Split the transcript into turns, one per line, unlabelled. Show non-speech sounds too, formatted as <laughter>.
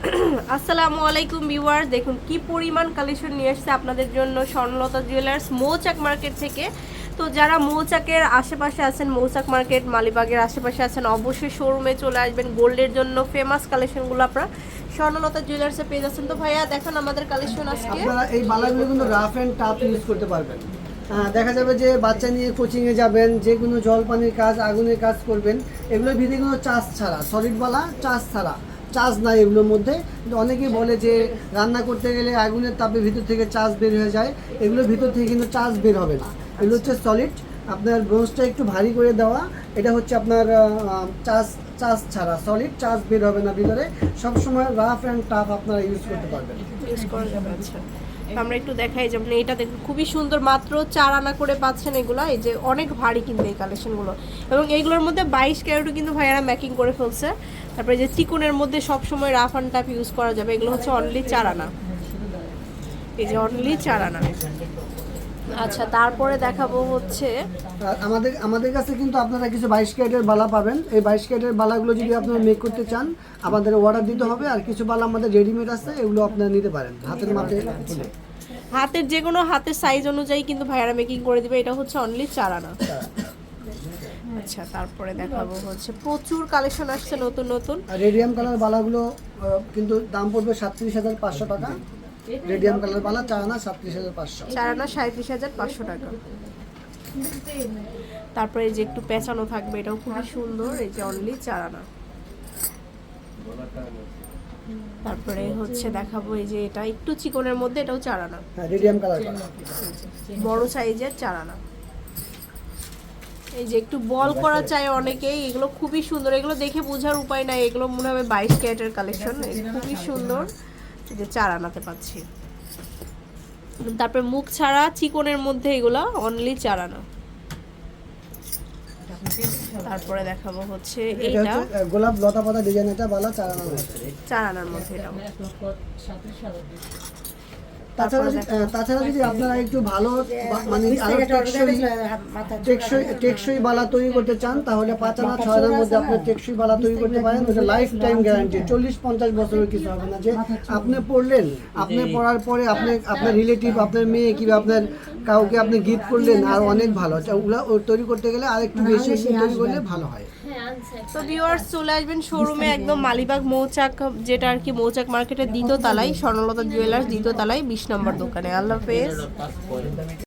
<clears throat> আসসালামু আলাইকুম ভিউয়ার দেখুন কি পরিমাণ কালেকশন নিয়ে এসেছে আপনাদের জন্য স্বর্ণলতা জুয়েলার্স মৌচাক মার্কেট থেকে। তো যারা মৌচাকের আশেপাশে আছেন মৌচাক মার্কেট মালিবাগের আশেপাশে আছেন অবশ্যই শোরুমে চলে আসবেন। গোল্ডের জন্য ফেমাস কালেকশনগুলো আপনারা স্বর্ণলতা জুয়েলার্সে পেয়ে যাচ্ছেন। তো ভাইয়া দেখুন আমাদের কালেকশন আজকে।
আপনারা এই বালাগুলো কিন্তু রাফ অ্যান্ড টাফ ইউজ করতে পারবেন। হ্যাঁ, দেখা যাবে যে বাচ্চা নিয়ে কোচিংয়ে যাবেন যে কোনো জলপানির কাজ আগুনের কাজ করবেন এগুলোর ভিতরে কোনো চার্জ ছাড়া সলিড বালা চার্জ ছাড়া। চার্জ নাই এগুলোর মধ্যে। কিন্তু অনেকেই বলে যে, রান্না করতে গেলে আগুনের তাপে ভিতর থেকে চাষ বের হয়ে যায়। এগুলোর ভিতর থেকে কিন্তু চাষ বের হবে না। এগুলো হচ্ছে সলিড আপনার ব্রোঞ্জটা একটু ভারী করে দেওয়া এটা হচ্ছে আপনার চাষ চাষ ছাড়া সলিড চাষ বের হবে না ভিতরে সবসময় রাফ অ্যান্ড টাফ আপনারা ইউজ করতে পারবেন।
ইউজ করা যাবে আচ্ছা। আমরা একটু দেখাই যেমন এটা দেখুন খুবই সুন্দর মাত্র চার আনা করে পাচ্ছেন এগুলো এই যে অনেক ভারী কিন্তু এই কালেকশনগুলো এবং এইগুলোর মধ্যে বাইশ ক্যারেটও কিন্তু ভাইয়ারা মেকিং করে ফেলছে। তারপরে যে চিকনের মধ্যে সব সময় রাফ অ্যান্ড টাফ ইউজ করা যাবে এগুলো হচ্ছে অনলি চার আনা। এই যে অনলি চার আনা। আচ্ছা তারপরে দেখাবো হচ্ছে
আমাদের আমাদের কাছে কিন্তু আপনারা কিছু বাইশ ক্যারেটের বালা পাবেন। এই বাইশ ক্যারেটের বালাগুলো যদি আপনারা মেক করতে চান আমাদের অর্ডার দিতে হবে আর কিছু বালা আমাদের রেডিমেড আছে এগুলো আপনারা নিতে পারেন। হাতের মাপে।
হাতের যে কোনো হাতের সাইজ অনুযায়ী কিন্তু ভাইয়ারা মেকিং করে দিবে এটা হচ্ছে অনলি চার আনা। আচ্ছা তারপরে দেখাবো হচ্ছে প্রচুর কালেকশন আসছে নতুন নতুন।
রেডিয়াম কালার বালাগুলো কিন্তু দাম পড়বে সাতত্রিশ হাজার পাঁচশো টাকা। রেডিয়াম কালার বালা চার আনা সাতত্রিশ হাজার পাঁচশো।
চার আনা সাঁত্রিশ হাজার পাঁচশো টাকা। তারপরে যে একটু পেঁচানো থাকবে এটাও খুবই সুন্দর এই যে অনলি চার আনা তারপরে হচ্ছে দেখাবো এই যে এটা একটু চিকনের মধ্যে এটাও চার আনা
হ্যাঁ রেডিয়াম কালার
বড় সাইজের চার আনা এই যে একটু বল করা চাই অনেকেই এগুলো খুবই সুন্দর এগুলো দেখে বোঝার উপায় নাই এগুলো মনে হবে বাইশ ক্যারেটের কালেকশন খুবই সুন্দর। যে চার আনাতে পাচ্ছি। তারপরে মুখ ছাড়া চিকনের মধ্যে এগুলো অনলি চার আনা। তারপরে দেখাবো হচ্ছে এইটা।
গোলাপ লতা পাতা ডিজাইন এটা বালা চার আনা মধ্যে।
চার আনার মধ্যে এটাও
তাছাড়া যদি- তাছাড়া যদি আপনারা একটু ভালো মানে আরও টেকসই টেকসই টেকসই বালা তৈরি করতে চান তাহলে পাঁচ আনা ছয় আনার মধ্যে আপনি টেকসই বালা তৈরি করতে পারেন ওটা লাইফ টাইম গ্যারান্টি চল্লিশ পঞ্চাশ বছরের কিছু হবে না যে আপনি পড়লেন আপনি পড়ার পরে আপনি আপনার রিলেটিভ আপনার মেয়ে কিংবা আপনার কাউকে আপনি গিফট করলেন আর অনেক ভালো। আচ্ছা, ওগুলা তৈরি করতে গেলে আর একটু বেশি বেশি তৈরি করলে ভালো হয়।
তো ভিউয়ার্স চলে আসবেন শোরুমে একদম মালিবাগ মৌচাক যেটা আর কি মৌচাক মার্কেটের দ্বিতীয় তালায় স্বর্ণলতা জুয়েলার্স দ্বিতীয় তালায় বিশ নম্বর দোকানে। আল্লাহ হাফেজ।